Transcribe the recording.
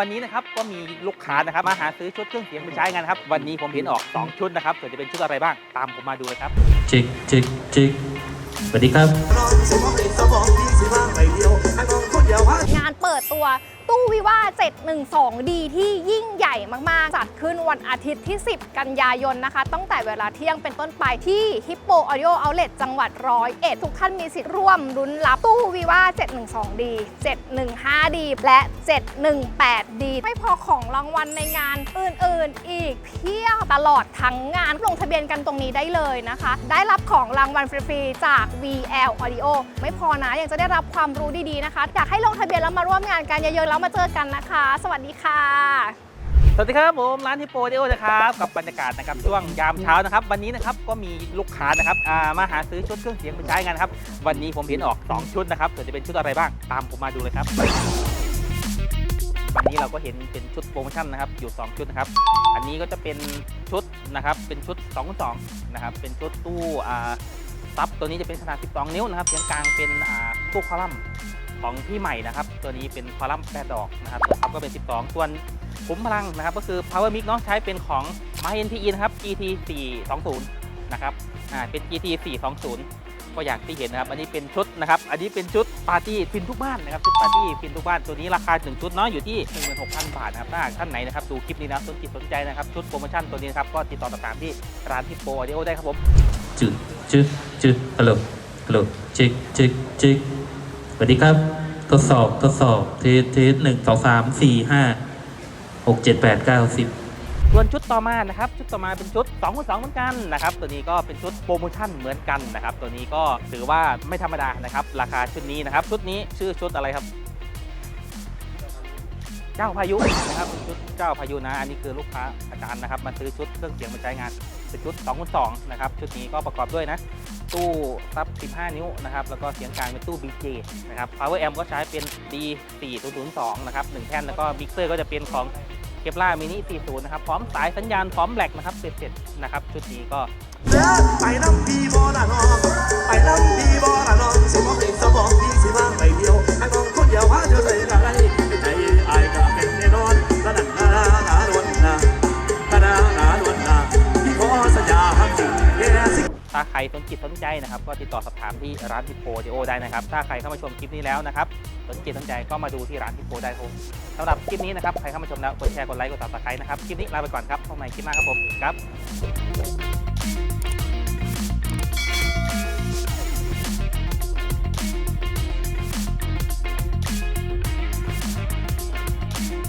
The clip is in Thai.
วันนี้นะครับก็มีลูกค้านะครับมาหาซื้อชุดเครื่องเสียงไปใช้งานครับ วันนี้ผมเห็นออก 2 ชุดนะครับส่วนจะเป็นชุดอะไรบ้างตามผมมาดูเลยครับจิกจิกจิกสวัสดีครับ ตู้วิว่า 712D ที่ยิ่งใหญ่มากๆ จัดขึ้นวันอาทิตย์ที่ 10 กันยายนนะคะ ตั้งแต่เวลาเที่ยงเป็นต้นไปที่ฮิปโปออ d ิโอเอาเล t จังหวัดร้อยเอ็ดทุกท่านมีสิทธิ์ร่วมลุ้นรับตู้วิว่า 712D 715D และ 718D ไม่พอของรางวัลในงานอื่นๆ อีกเพียบตลอดทั้งงานลงทะเบียนกันตรงนี้ได้เลยนะคะ ได้รับของรางวัลฟรีๆ จาก VL Audio ไม่พอนะยังจะได้รับความรู้ดีๆนะคะอยากให้ลงทะเบียนแล้วมาร่วมงานกันเยอะๆแล้วมาเจอกันนะคะ สวัสดีค่ะ สวัสดีครับผมร้านฮิปโปเดโอนะครับกับบรรยากาศนะครับช่วงยามเช้านะครับ วันนี้นะครับก็มีลูกค้านะครับอ่ามาหาซื้อชุดเครื่องเสียงไปใช้งานครับ วันนี้ผมเห็นออก 2 ชุดนะครับส่วนจะเป็นชุดอะไรบ้างตามผมมาดูเลยครับ วันนี้เราก็เห็นเป็นชุดโปรโมชั่นนะครับอยู่ 2 ชุดนะครับ อันนี้ก็จะเป็นชุดนะครับเป็นชุด2คูณ2นะครับเป็นชุดตู้อ่าซับตัวนี้จะเป็นขนาด 12 นิ้วนะครับเสียงกลางเป็นอ่าตู้คอลัมน์ ของพี่ใหม่นะครับ ตัวนี้เป็นคอลัมน์แปดดอกนะครับตัวซับก็เป็น 12 ส่วนขุมพลังนะครับ ก็คือ power mix เนาะใช้เป็นของ m y NTE นะครับ GT 420นะครับอ่าเป็น GT 420ก็อย่างที่เห็นนะครับ อันนี้เป็นชุดนะครับ อันนี้เป็นชุดปาร์ตี้ฟินทุกบ้านนะครับชุดปาร์ตี้ฟินทุกบ้านตัวนี้ราคา1ชุดเนาะอยู่ที่ 16,000 บาทนะครับถ้าท่านไหนนะครับดูคลิปนี้นะสนจิตสนใจนะครับชุดโปรโมชั่นตัวนี้นะครับก็ติดต่อสอบถามที่ร้านทิปโปออดิโอได้ครับผมจุดจุดจุดฮัลโหลฮัลโหลจิกจิกจิก สวัสดีครับ ทดสอบทดสอบเทสเทสหนึ่งสองสามสี่ห้าหกเจ็ดแปดเก้าสิบส่วนชุดต่อมานะครับชุดต่อมาเป็นชุด2คูณ2เหมือนกันนะครับตัวนี้ก็เป็นชุดโปรโมชั่นเหมือนกันนะครับตัวนี้ก็ถือว่าไม่ธรรมดานะครับราคาชุดนี้นะครับชุดนี้ชื่อชุดอะไรครับ เจ้าพายุนะครับเป็นชุดเจ้าพายุนะ อันนี้คือลูกค้าอาจารย์นะครับ มาซื้อชุดเครื่องเสียงมาใช้งานเป็นชุด2คูณ2นะครับ ชุดนี้ก็ประกอบด้วยนะ ตู้ซับ 15 นิ้วนะครับ แล้วก็เสียงกลางเป็นตู้ BJ นะครับ Power Amp ก็ใช้เป็น D4002 นะครับ 1 แท่น แล้วก็มิกเซอร์ก็จะเป็นของเคปล่ามินิ40 นะครับ พร้อมสายสัญญาณ พร้อมแหลกนะครับ เสร็จๆนะครับ ชุดนี้ก็เด้อไปน้ำพี่บ่ละน้องไปน้ำพี่บ่ละน้องสิมองเด็กสมองพี่สิมาไปเรสนจิตสนใจนะครับ ก็ติดต่อสอบถามที่ร้านทิโพดีโอได้นะครับ ถ้าใครเข้ามาชมคลิปนี้แล้วนะครับสนจิตสนใจก็มาดูที่ร้านทิโพได้ครับสำหรับคลิปนี้นะครับใครเข้ามาชมแล้วกดแชร์กดไลค์กดติดตามนะครับคลิปนี้ลาไปก่อนครับพบใหม่คลิปหน้าครับผมครับ